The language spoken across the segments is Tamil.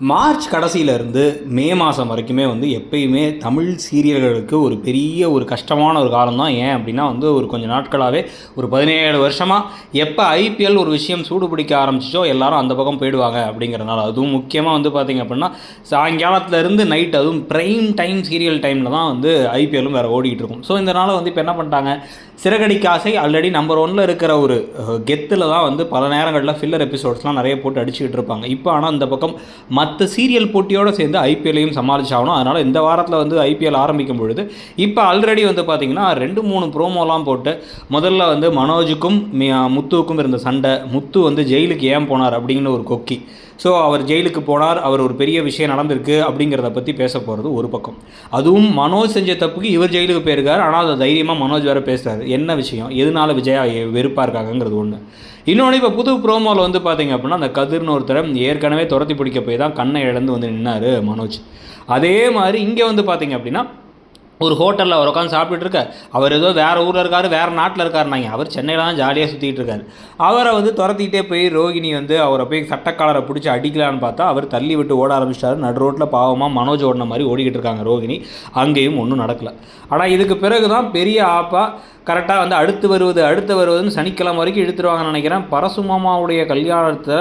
மார்ச் கடைசியிலேருந்து மே மாதம் வரைக்குமே வந்து எப்பயுமே தமிழ் சீரியல்களுக்கு ஒரு பெரிய ஒரு கஷ்டமான ஒரு காலம் தான் ஏன் அப்படின்னா வந்து ஒரு கொஞ்சம் நாட்களாகவே ஒரு பதினேழு வருஷமாக எப்போ ஐபிஎல் ஒரு விஷயம் சூடு பிடிக்க ஆரம்பிச்சிச்சோ எல்லாரும் அந்த பக்கம் போயிடுவாங்க அப்படிங்கிறனால அதுவும் முக்கியமாக வந்து பார்த்திங்க அப்படின்னா சாயங்காலத்துலேருந்து நைட் அதுவும் ப்ரைம் டைம் சீரியல் டைமில் தான் வந்து ஐபிஎல்லும் வேறு ஓடிக்கிட்டு இருக்கும். ஸோ இந்த வந்து இப்போ என்ன பண்ணிட்டாங்க? சிறகடிக்காசை ஆல்ரெடி நம்பர் ஒன்னில் இருக்கிற ஒரு கெத்தில் தான் வந்து பல நேரங்களில் ஃபில்லர் எபிசோட்ஸ்லாம் நிறைய போட்டு அடிச்சுக்கிட்டு இருப்பாங்க. இப்போ ஆனால் இந்த பக்கம் மற்ற சீரியல் போட்டியோடு சேர்ந்து ஐபிஎல்லையும் சமாளிச்சாகணும். அதனால் இந்த வாரத்தில் வந்து ஐபிஎல் ஆரம்பிக்கும் பொழுது இப்போ ஆல்ரெடி வந்து பார்த்திங்கன்னா ரெண்டு மூணு ப்ரோமோலாம் போட்டு முதல்ல வந்து மனோஜுக்கும் முத்துவுக்கும் இருந்த சண்டை முத்து வந்து ஜெயிலுக்கு ஏன் போனார் அப்படிங்கிற ஒரு கொக்கி. ஸோ அவர் ஜெயிலுக்கு போனார் அவர் ஒரு பெரிய விஷயம் நடந்திருக்கு அப்படிங்கிறத பற்றி பேச போகிறது ஒரு பக்கம். அதுவும் மனோஜ் செஞ்ச தப்புக்கு இவர் ஜெயிலுக்கு போயிருக்கார் ஆனால் அதை தைரியமாக மனோஜ் வேறு பேசுகிறார் என்ன விஷயம்? எதனால விஜயா வெறுப்பாக இருக்காங்கிறது ஒன்று இன்னொன்று இப்போ புது ப்ரோமோவில் வந்து பார்த்தீங்க அப்படின்னா அந்த கதிர்னு ஒருத்தர் ஏற்கனவே துரத்தி பிடிக்க போய் தான் கண்ணை இழந்து வந்து நின்னார் மனோஜ். அதே மாதிரி இங்கே வந்து பார்த்தீங்க அப்படின்னா ஒரு ஹோட்டலில் அவர் உட்காந்து சாப்பிட்டுட்டு இருக்கார். அவர் ஏதோ வேறு ஊரில் இருக்கார் வேறு நாட்டில் இருக்காருனாங்க அவர் சென்னையில் தான் ஜாலியாக சுற்றிட்டு இருக்காரு. அவரை வந்து துரத்திக்கிட்டே போய் ரோகிணி வந்து அவரை போய் சட்டக்காலரை பிடிச்சி அடிக்கலான்னு பார்த்தா அவர் தள்ளி விட்டு ஓட ஆரம்பிச்சிட்டாரு. நடு ரோட்டில் பாவமாக மனோஜ் ஓடின மாதிரி ஓடிக்கிட்டு இருக்காங்க ரோகிணி. அங்கேயும் ஒன்றும் நடக்கல. ஆனால் இதுக்கு பிறகு தான் பெரிய ஆப்பாக கரெக்டாக வந்து அடுத்து வருவது அடுத்து வருவதுன்னு சனிக்கிழமை வரைக்கும் இழுத்துருவாங்கன்னு நினைக்கிறேன். பரசுமாமாவுடைய கல்யாணத்தை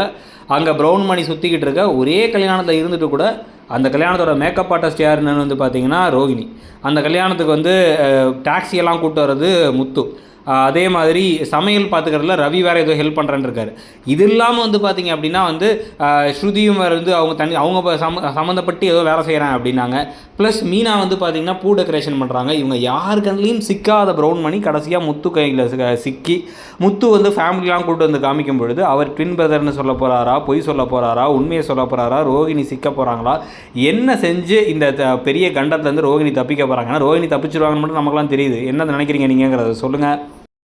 அங்கே ப்ரௌன் மணி சுற்றிக்கிட்டு இருக்க ஒரே கல்யாணத்தில் இருந்துட்டு கூட அந்த கல்யாணத்தோட மேக்கப் ஆர்டிஸ்ட் யாருன்னு வந்து பார்த்தீங்கன்னா ரோகிணி. அந்த கல்யாணத்துக்கு வந்து டாக்ஸி எல்லாம் கூட்டு வர்றது முத்து. அதே மாதிரி சமையல் பார்த்துக்கிறதுல ரவி வேறு ஏதோ ஹெல்ப் பண்ணுறேன்னு இருக்காரு. இது இல்லாமல் வந்து பார்த்தீங்க அப்படின்னா வந்து ஸ்ருதியும் வேறு வந்து அவங்க தனி அவங்க சம சம்மந்தப்பட்டு ஏதோ வேலை செய்கிறாங்க அப்படின்னாங்க. ப்ளஸ் மீனா வந்து பார்த்தீங்கன்னா பூ டெக்கரேஷன் பண்ணுறாங்க இவங்க யார் கண்ணிலையும் சிக்காத ப்ரௌன் மணி கடைசியாக முத்து கையில் சிக்கி முத்து வந்து ஃபேமிலிலாம் கூப்பிட்டு வந்து காமிக்கும் பொழுது அவர் ட்வின் பிரதர்னு சொல்ல போகிறாரா பொய் சொல்ல போகிறாரா உண்மையை சொல்ல போகிறாரா ரோகிணி சிக்க போகிறாங்களா என்ன செஞ்சு இந்த த- பெரிய கண்டத்துலேருந்து ரோகிணி தப்பிக்க போகிறாங்கன்னா ரோகிணி தப்பிச்சிருவாங்கன்னு மட்டும் நமக்குலாம் தெரியுது. என்ன நினைக்கிறீங்க நீங்கிறத சொல்லுங்கள்